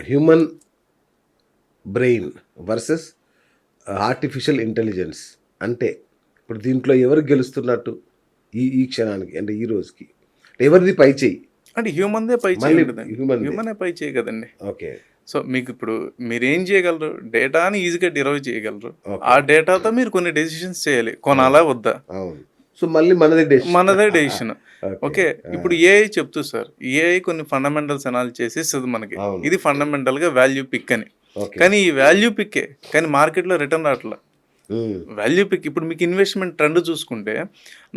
Human brain versus artificial intelligence అంటే ఇప్పుడు దీంట్లో ఎవరు గెలుస్తున్నట్టు ఈ ఈ క్షణానికి అంటే ఈ రోజుకి? ఎవరిది పై చేయి? అంటే హ్యూమన్దే పై చేయి దే. హ్యూమనే పై చేయి కదండి. ఓకే. సో మీకు ఇప్పుడు మీరు ఏం చేయగలరు? డేటాని ఈజీగా డిరైవ్ చేయగలరు. ఆ డేటాతో మీరు కొన్ని డెసిషన్స్ చేయాలి. కొనాలా వద్దా? సో మళ్ళీ మనదే డెసిషన్ మనదే డెసిషన్. ఓకే ఇప్పుడు ఏఐ చెప్తూ సార్ ఏఐ కొన్ని ఫండమెంటల్స్ అనాలి చేసి ఇస్తుంది మనకి. ఇది ఫండమెంటల్గా వాల్యూ పిక్ అని. కానీ ఈ వాల్యూ పిక్కే కానీ మార్కెట్లో రిటర్న్ రావట్లా. వాల్యూ పిక్ ఇప్పుడు మీకు ఇన్వెస్ట్మెంట్ ట్రెండ్ చూసుకుంటే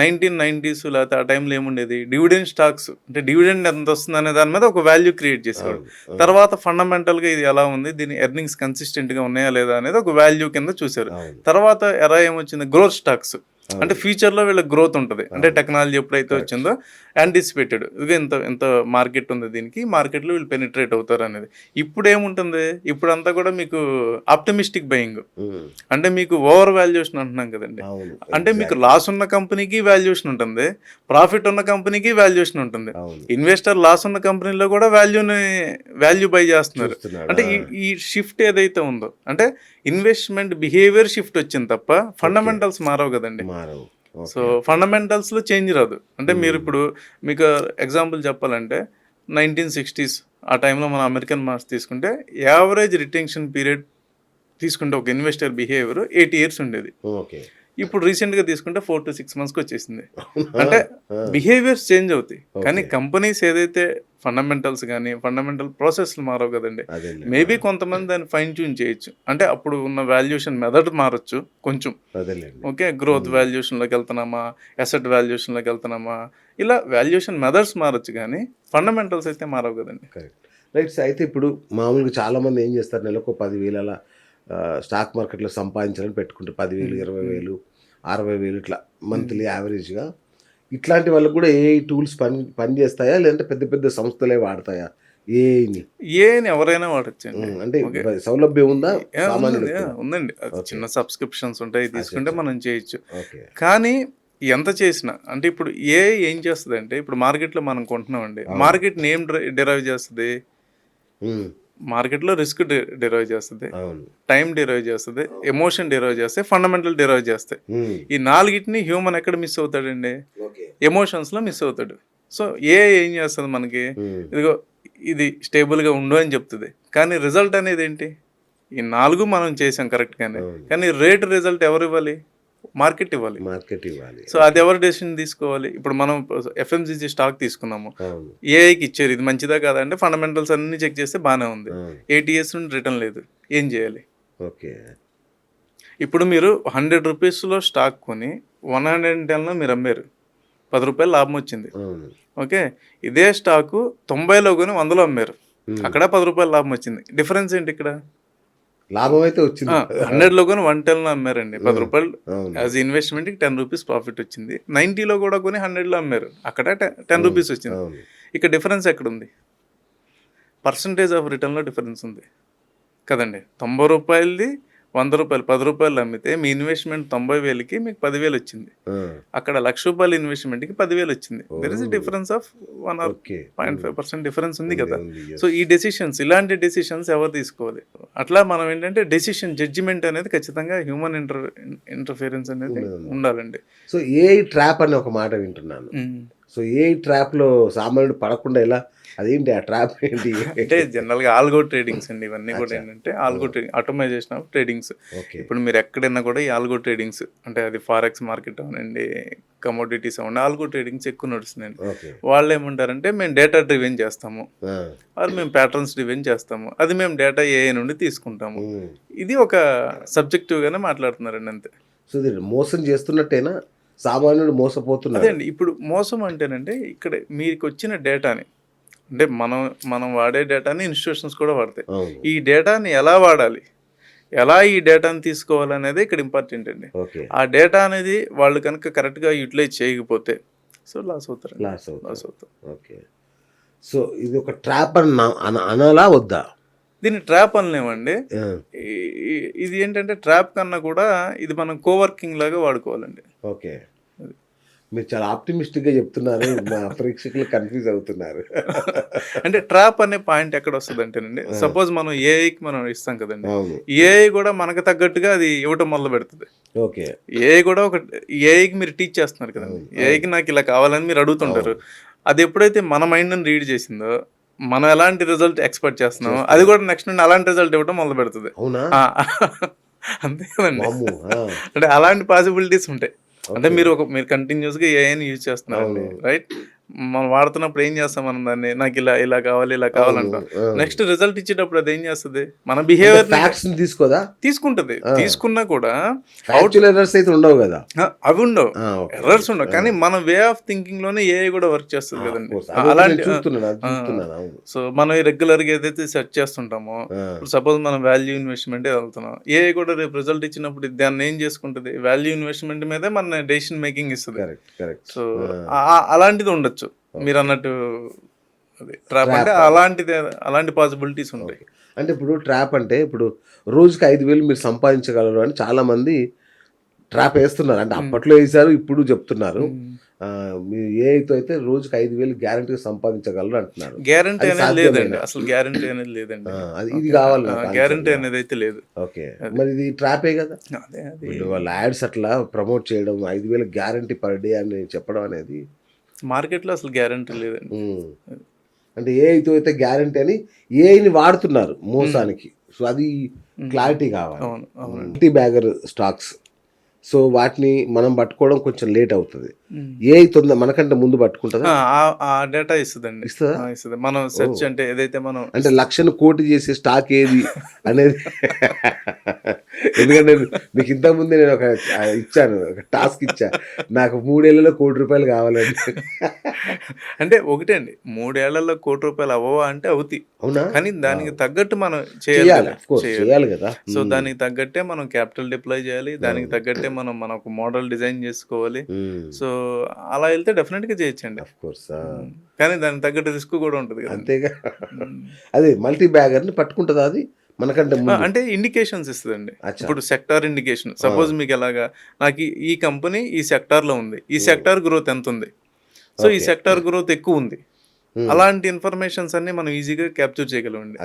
నైన్టీన్ నైన్టీస్ లేకపోతే ఆ టైంలో ఏముండేది? డివిడెండ్ స్టాక్స్ అంటే డివిడెండ్ ఎంత వస్తుంది అనే దాని మీద ఒక వాల్యూ క్రియేట్ చేసేవాడు. తర్వాత ఫండమెంటల్గా ఇది ఎలా ఉంది? దీని ఎర్నింగ్స్ కన్సిస్టెంట్గా ఉన్నాయా లేదా అనేది ఒక వాల్యూ కింద చూశారు తర్వాత ఎరా ఏమొచ్చింది? గ్రోత్ స్టాక్స్ అంటే ఫ్యూచర్లో వీళ్ళ గ్రోత్ ఉంటుంది. అంటే టెక్నాలజీ ఎప్పుడైతే వచ్చిందో యాంటిసిపేటెడ్ ఇదిగో ఇంత ఇంత మార్కెట్ ఉంది దీనికి? మార్కెట్లో వీళ్ళు పెనిట్రేట్ అవుతారు అనేది. ఇప్పుడు ఏముంటుంది? ఇప్పుడు అంతా కూడా మీకు ఆప్టమిస్టిక్ బయింగ్. అంటే మీకు ఓవర్ వాల్యుయేషన్ అంటున్నాం కదండి. అంటే మీకు లాస్ ఉన్న కంపెనీకి వాల్యుయేషన్ ఉంటుంది. ప్రాఫిట్ ఉన్న కంపెనీకి వాల్యుయేషన్ ఉంటుంది. ఇన్వెస్టర్ లాస్ ఉన్న కంపెనీలో కూడా వాల్యూని వాల్యూ బై చేస్తున్నారు. అంటే ఈ షిఫ్ట్ ఏదైతే ఉందో అంటే ఇన్వెస్ట్మెంట్ బిహేవియర్ షిఫ్ట్ వచ్చింది తప్ప ఫండమెంటల్స్ మారవు కదండి. మారవు. సో ఫండమెంటల్స్లో చేంజ్ రాదు. అంటే మీరు ఇప్పుడు మీకు ఎగ్జాంపుల్ చెప్పాలంటే నైన్టీన్ సిక్స్టీస్ ఆ టైంలో మన అమెరికన్ మార్క్స్ తీసుకుంటే యావరేజ్ రిటెన్షన్ పీరియడ్ తీసుకుంటే ఒక ఇన్వెస్టర్ బిహేవియర్ ఎయిట్ ఇయర్స్ ఉండేది. ఓకే ఇప్పుడు రీసెంట్గా తీసుకుంటే ఫోర్ టు సిక్స్ మంత్స్కి వచ్చేసింది. అంటే బిహేవియర్స్ చేంజ్ అవుతాయి. కానీ కంపెనీస్ ఏదైతే ఫండమెంటల్స్ కానీ ఫండమెంటల్ ప్రాసెస్లు మారవు కదండి. మేబీ కొంతమంది దాన్ని ఫైన్ ట్యూన్ చేయొచ్చు. అంటే అప్పుడు ఉన్న వాల్యుయేషన్ మెథడ్ మారచ్చు కొంచెం. ఓకే గ్రోత్ వాల్యుయేషన్లోకి వెళ్తున్నామా? అసెట్ వాల్యుయేషన్లోకి వెళ్తున్నామా? ఇలా వాల్యుయేషన్ మెథడ్స్ మారచ్చు కానీ ఫండమెంటల్స్ అయితే మారవు కదండి. కరెక్ట్ రైట్ అయితే ఇప్పుడు మామూలుగా చాలా మంది ఏం చేస్తారు? నెలకు పదివేలు స్టాక్ మార్కెట్లో సంపాదించాలని పెట్టుకుంటారు. పదివేలు ఇరవై వేలు అరవై వేలు ఇట్లా మంత్లీ యావరేజ్గా ఇట్లాంటి వాళ్ళకి కూడా ఏ టూల్స్ పని పని చేస్తాయా? లేదంటే పెద్ద పెద్ద సంస్థలే వాడతాయా? ఏని ఏని ఎవరైనా వాడచ్చండి. అంటే సౌలభ్యం ఉందా? ఉందండి, చిన్న సబ్స్క్రిప్షన్స్ ఉంటాయి తీసుకుంటే మనం చేయొచ్చు. కానీ ఎంత చేసినా అంటే ఇప్పుడు ఏ ఏం చేస్తుంది అంటే ఇప్పుడు మార్కెట్లో మనం కొంటున్నామండి. మార్కెట్ నేమ్ డిరైవ్ చేస్తుంది. మార్కెట్లో రిస్క్ డిరైవ్ చేస్తుంది. టైం డిరైవ్ చేస్తుంది. ఎమోషన్ డిరైవ్ చేస్తే ఫండమెంటల్ డిరైవ్ చేస్తాయి ఈ నాలుగిటిని హ్యూమన్ ఎక్కడ మిస్ అవుతాడండి? ఎమోషన్స్లో మిస్ అవుతాడు. సో ఏ ఏం చేస్తుంది మనకి? ఇదిగో ఇది స్టేబుల్గా ఉండు అని చెప్తుంది. కానీ రిజల్ట్ అనేది ఏంటి? ఈ నాలుగు మనం చేసాం కరెక్ట్గానే. కానీ రేట్ రిజల్ట్ ఎవరు ఇవ్వాలి మార్కెట్ ఇవ్వాలి. మార్కెట్ ఇవ్వాలి. సో అది ఎవరు డెసిషన్ తీసుకోవాలి? ఇప్పుడు మనం ఎఫ్ఎంసీజీ స్టాక్ తీసుకున్నాము. ఏఐకి ఇచ్చారు. ఇది మంచిదా కాదా అంటే ఫండమెంటల్స్ అన్ని చెక్ చేస్తే బాగానే ఉంది. ఏటీఎస్ నుండి రిటర్న్ లేదు. ఏం చేయాలి? ఓకే. ఇప్పుడు మీరు హండ్రెడ్ రూపీస్లో స్టాక్ కొని వన్ హండ్రెడ్ అండ్ టెన్లో మీరు అమ్మారు. పది రూపాయలు లాభం వచ్చింది. ఓకే? ఇదే స్టాకు తొంభైలో కొని వందలో అమ్మారు. అక్కడ పది రూపాయలు లాభం వచ్చింది. డిఫరెన్స్ ఏంటి ఇక్కడ? లాభం అయితే వచ్చింది. హండ్రెడ్లో కొని వన్ టెన్లో అమ్మారండి. పది రూపాయలు యాజ్ ఇన్వెస్ట్మెంట్కి టెన్ రూపీస్ ప్రాఫిట్ వచ్చింది. నైంటీలో కూడా కొని హండ్రెడ్లో అమ్మారు. అక్కడ టెన్ రూపీస్ వచ్చింది. ఇక్కడ డిఫరెన్స్ ఎక్కడ ఉంది పర్సంటేజ్ ఆఫ్ రిటర్న్లో డిఫరెన్స్ ఉంది. కదండి. తొంభై రూపాయలది వంద రూపాయలు పది రూపాయలు అమ్మితే మీ ఇన్వెస్ట్మెంట్ తొంభై వేలకి మీకు పదివేలు వచ్చింది. అక్కడ లక్ష రూపాయల ఇన్వెస్ట్మెంట్కి పదివేలు వచ్చింది. There is difference of one or point five percent difference ఉంది కదా. సో ఈ డెసిషన్స్ ఇలాంటి డెసిషన్స్ ఎవరు తీసుకోవాలి? అట్లా మనం ఏంటంటే డెసిషన్ జడ్జిమెంట్ అనేది ఖచ్చితంగా హ్యూమన్ ఇంటర్ ఇంటర్ఫియరెన్స్ అనేది ఉండాలండి. సో ఏ ట్రాప్ అని ఒక మాట వింటున్నాను. సో ఏ ట్రాప్లో సామాన్యుడు పడకుండా ఎలా? అదేంటి ఆ ట్రాప్ ఏంటి? అంటే జనరల్గా ఆల్గో ట్రేడింగ్స్ అండి ఇవన్నీ కూడా ఏంటంటే algo trading automization of tradings. ఇప్పుడు మీరు ఎక్కడైనా కూడా ఈ ఆల్గో ట్రేడింగ్స్ అంటే అది ఫారెక్స్ మార్కెట్ అవనండి కమోడిటీస్ అవ్వండి ఆల్గో ట్రేడింగ్స్ ఎక్కువ నడుస్తున్నాయండి. వాళ్ళు ఏమంటారంటే మేము డేటా డ్రివెన్ చేస్తాము. అది మేము ప్యాటర్న్స్ డ్రివెన్ చేస్తాము. అది మేము డేటా ఏ నుండి తీసుకుంటాము. ఇది ఒక సబ్జెక్టివ్గానే మాట్లాడుతున్నారండి అంతే. సో మోసం చేస్తున్నట్టేనా? సామాన్యుడు మోసపోతున్నాడు అదే అండి ఇప్పుడు మోసం అంటేనంటే ఇక్కడ మీకు వచ్చిన డేటాని అంటే మనం మనం వాడే డేటాని ఇన్స్టిట్యూషన్స్ కూడా వాడతాయి. ఈ డేటాని ఎలా వాడాలి? ఎలా ఈ డేటాని తీసుకోవాలనేది ఇక్కడ ఇంపార్టెంట్ అండి. ఆ డేటా అనేది వాళ్ళు కనుక కరెక్ట్గా యూటిలైజ్ చేయకపోతే సో లాస్ అవుతారు లాస్ లాస్ అవుతారు. ఓకే. సో ఇది ఒక ట్రాప్ అని అనాలా వద్దా? దీన్ని ట్రాప్ అనలేమండి. ఇది ఏంటంటే ట్రాప్ కన్నా కూడా ఇది మనం కోవర్కింగ్ లాగా వాడుకోవాలండి. ఓకే. మీరు చాలా ఆప్టిమిస్టిక్గా చెప్తున్నారు. మా ప్రేక్షకులు కన్ఫ్యూజ్ అవుతున్నారు. అంటే ట్రాప్ అనే పాయింట్ ఎక్కడ వస్తుంది అంటేనండి సపోజ్ మనం ఏఐకి మనం ఇస్తాం కదండి. ఏఐ కూడా మనకు తగ్గట్టుగా అది ఇవ్వటం మొదలు పెడుతుంది. ఓకే. ఏఐ కూడా ఒక ఏఐకి మీరు టీచ్ చేస్తున్నారు కదండి. ఏఐకి నాకు ఇలా కావాలని మీరు అడుగుతుంటారు. అది ఎప్పుడైతే మన మైండ్ని రీడ్ చేసిందో మనం ఎలాంటి రిజల్ట్ ఎక్స్పెక్ట్ చేస్తున్నామో అది కూడా నెక్స్ట్ నుండి అలాంటి రిజల్ట్ ఇవ్వటం మొదలు పెడుతుంది. అవునా? అంతే కదండి. అంటే అలాంటి పాసిబిలిటీస్ ఉంటాయి. అంటే మీరు ఒక మీరు కంటిన్యూస్గా ఏఐని యూజ్ చేస్తున్నారండి అవును. రైట్ మనం వాడుతున్నప్పుడు ఏం చేస్తాం మనం దాన్ని? నాకు ఇలా ఇలా కావాలి ఇలా కావాలంటాం. నెక్స్ట్ రిజల్ట్ ఇచ్చేటప్పుడు అది ఏం చేస్తుంది? మన బిహేవియర్ తీసుకోదా? తీసుకుంటది. తీసుకున్నా కూడా ఫ్యాక్చువల్ ఎర్రర్స్ అయితే ఉండవు కదా? అవి ఉండవు. ఎర్రర్స్ ఉండవు. కానీ మన వే ఆఫ్ థింకింగ్లోనే ఏఐ కూడా వర్క్ చేస్తుంది కదండి. అలాంటి సో మనం రెగ్యులర్గా ఏదైతే సెర్చ్ చేస్తుంటామో సపోజ్ మనం వాల్యూ ఇన్వెస్ట్మెంట్ వెళ్తున్నాం. ఏఐ కూడా రేపు రిజల్ట్ ఇచ్చినప్పుడు దాన్ని ఏం చేసుకుంటుంది? వాల్యూ ఇన్వెస్ట్మెంట్ మీదే మన డెసిషన్ మేకింగ్ ఇస్తుంది. సో అలాంటిది ఉండొచ్చు. మీరు అన్నట్టు అది ట్రాప్ అంటే అలాంటిది అలాంటి పాసిబిలిటీస్ ఉంటాయి. అంటే ఇప్పుడు ట్రాప్ అంటే ఇప్పుడు రోజుకి ఐదు వేలు మీరు సంపాదించగలరు అని చాలా మంది ట్రాప్ వేస్తున్నారు. అంటే అప్పట్లో వేసారు ఇప్పుడు చెప్తున్నారు. ఆ, మీరు ఏ అయితే అయితే రోజుకి ఐదు వేలు గ్యారంటీగా సంపాదించగలరు అంటున్నారు. గ్యారంటీ అనేది? లేదండి. అసలు గ్యారంటీ అనేది లేదండి. అది ఇది కావాలి గ్యారంటీ. అనేది అయితే లేదు. ఓకే మరి ఇది ట్రాపే కదా? వాళ్ళ యాడ్స్ అట్లా ప్రమోట్ చేయడం ఐదు వేలు గ్యారంటీ పర్ డే అని చెప్పడం అనేది మార్కెట్లో అసలు గ్యారంటీ లేదండి. అంటే ఏ అయితే అయితే గ్యారంటీ అని ఏఐని వాడుతున్నారు మోసానికి. సో అది క్లారిటీ కావాలి. మల్టీ బ్యాగర్ స్టాక్స్ సో వాటిని మనం పట్టుకోవడం కొంచెం లేట్ అవుతుంది. ఏ తొందర మనకంటే ముందు పట్టుకుంటుందా? ఆ, ఆ- ఆ డేటా ఇస్తుందండి. ఇస్తుంది? మనం సెర్చ్ అంటే ఏదైతే మనం అంటే లక్షను కోటి చేసే స్టాక్ ఏది అనేది ఎందుకంటే మీకు ముందే నేను ఒక ఇచ్చాను ఒక టాస్క్ ఇచ్చా. నాకు మూడేళ్ళలో కోటి రూపాయలు కావాలండి అంటే ఒకటే అండి మూడేళ్ళలో కోటి రూపాయలు అవ్వవా అంటే అవుతాయి. అవునా? కానీ దానికి తగ్గట్టు మనం చేయాలి చేయాలి కదా, సో దానికి తగ్గట్టే మనం క్యాపిటల్ డిప్లాయ్ చేయాలి దానికి తగ్గట్టే మనం మన ఒక మోడల్ డిజైన్ చేసుకోవాలి. సో అలా వెళ్తే డెఫినెట్గా చేయొచ్చండి కానీ దానికి తగ్గట్టు రిస్క్ కూడా ఉంటుంది అంతేగా. అదే మల్టీ బ్యాగర్ని పట్టుకుంటుందా అది? మనకంటే అంటే ఇండికేషన్స్ ఇస్తుందండి. ఇప్పుడు సెక్టార్ ఇండికేషన్ సపోజ్ మీకు ఎలాగా నాకు ఈ- కంపెనీ ఈ సెక్టార్లో ఉంది. ఈ సెక్టార్ గ్రోత్ ఎంత ఉంది? సో ఈ. సెక్టార్ గ్రోత్ ఎక్కువ ఉంది. Hmm. అలాంటి ఇన్ఫర్మేషన్స్ అన్ని మనం ఈజీగా క్యాప్చర్ చేయగలమండి.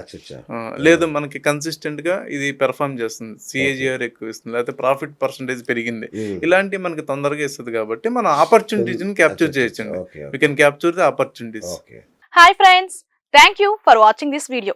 లేదు మనకి కన్సిస్టెంట్గా ఇది పెర్ఫామ్ చేస్తుంది. సిఏజిఆర్ ఎక్కువ ఇస్తుంది. లేకపోతే ప్రాఫిట్ పర్సంటేజ్ పెరిగింది. ఇలాంటి మనకి తొందరగా ఇస్తుంది కాబట్టి మనం ఆపర్చునిటీస్ని క్యాప్చర్ చేయొచ్చండి. We can capture the opportunities okay hi friends thank you for watching this video